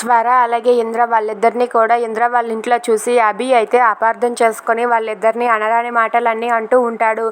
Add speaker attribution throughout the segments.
Speaker 1: స్వర అలాగే ఇంద్ర వాళ్ళిద్దరిని కూడా ఇంద్ర వాళ్ళ ఇంట్లో చూసి అభి అయితే అపార్థం చేసుకొని వాళ్ళిద్దరిని అనరాని మాటలన్నీ అంటూ ఉంటాడు.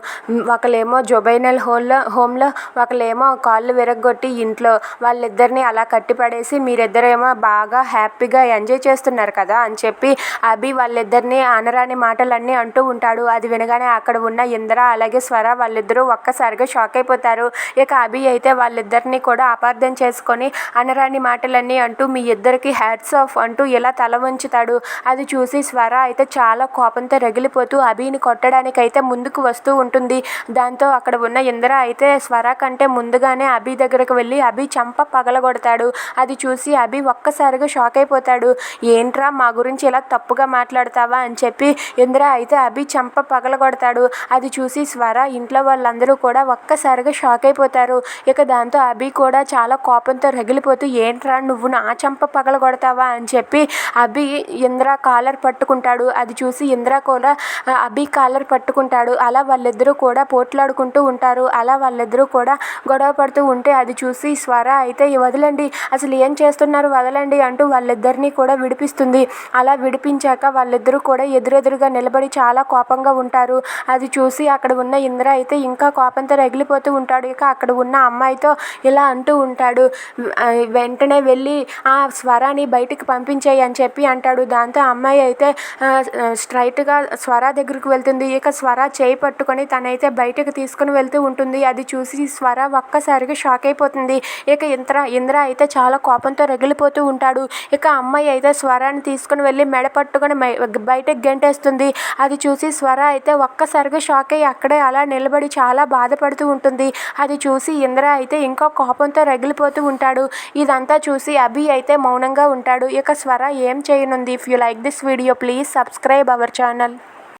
Speaker 1: ఒకళ్ళేమో జొబైనల్ హోల్లో హోమ్లో ఒకళ్ళేమో కాళ్ళు విరగ్గొట్టి ఇంట్లో. వాళ్ళిద్దరిని అలా కట్టిపడేసి మీరిద్దరేమో బాగా హ్యాపీగా ఎంజాయ్ చేస్తున్నారు కదా అని చెప్పి అభి వాళ్ళిద్దరిని అనరాని మాటలన్నీ అంటూ ఉంటాడు. అది వినగానే అక్కడ ఉన్న ఇంద్ర అలాగే స్వర వాళ్ళిద్దరూ ఒక్కసారిగా షాక్ అయిపోతారు. ఇక అభి అయితే వాళ్ళిద్దరిని కూడా అపార్థం చేసుకొని అనరాని మాటలన్నీ అంటూ మీ అందరికీ హ్యాట్స్ ఆఫ్ అంటూ ఇలా తల వంచుతాడు అది చూసి స్వర అయితే చాలా కోపంతో రగిలిపోతూ అభిని కొట్టడానికి అయితే ముందుకు వస్తూ ఉంటుంది. దాంతో అక్కడ ఉన్న ఇంద్ర అయితే స్వర కంటే ముందుగానే అభి దగ్గరకు వెళ్ళి అభి చంప పగలగొడతాడు. అది చూసి అభి ఒక్కసారిగా షాక్ అయిపోతాడు. ఏంట్రా మా గురించి ఇలా తప్పుగా మాట్లాడతావా అని చెప్పి ఇంద్ర అయితే అభి చంప పగలగొడతాడు. అది చూసి స్వర ఇంట్లో వాళ్ళందరూ కూడా ఒక్కసారిగా షాక్ అయిపోతారు. ఇక దాంతో అభి కూడా చాలా కోపంతో రగిలిపోతూ ఏంట్రా నువ్వు నా చంప పగలగొడతావా అని చెప్పి అభి ఇంద్ర కాలర్ పట్టుకుంటాడు. అది చూసి ఇంద్ర కూడా అభి కాలర్ పట్టుకుంటాడు. అలా వాళ్ళిద్దరూ కూడా పోట్లాడుకుంటూ ఉంటారు. అలా వాళ్ళిద్దరూ కూడా గొడవ పడుతూ ఉంటే అది చూసి స్వర అయితే వదలండి అసలు ఏం చేస్తున్నారు? వదలండి అంటూ వాళ్ళిద్దరినీ కూడా విడిపిస్తుంది. అలా విడిపించాక వాళ్ళిద్దరూ కూడా ఎదురెదురుగా నిలబడి చాలా కోపంగా ఉంటారు. అది చూసి అక్కడ ఉన్న ఇంద్ర అయితే ఇంకా కోపంతో రగిలిపోతూ ఉంటాడు. ఇక అక్కడ ఉన్న అమ్మాయితో ఇలా అంటూ ఉంటాడు. వెంటనే వెళ్ళి ఆ స్వరాని బయటికి పంపించేయి అని చెప్పి అంటాడు. దాంతో అమ్మాయి అయితే స్ట్రైట్గా స్వర దగ్గరికి వెళ్తుంది. ఇక స్వర చేయి పట్టుకొని తనైతే బయటకు తీసుకుని వెళ్తూ ఉంటుంది. అది చూసి స్వర ఒక్కసారిగా షాక్ అయిపోతుంది. ఇక ఇంద్ర ఇంద్ర అయితే చాలా కోపంతో రగిలిపోతూ ఉంటాడు. ఇక అమ్మాయి అయితే స్వరాన్ని తీసుకుని వెళ్ళి మెడ పట్టుకొని బయటకు గెంటేస్తుంది. అది చూసి స్వర అయితే ఒక్కసారిగా షాక్ అయ్యి అక్కడే అలా నిలబడి చాలా బాధపడుతూ ఉంటుంది. అది చూసి ఇంద్ర అయితే ఇంకా కోపంతో రగిలిపోతూ ఉంటాడు. ఇదంతా చూసి అభి అయితే మౌనంగా ఉంటాడు. ఇక స్వర ఏం చేయనుంది? If you like this video please subscribe our channel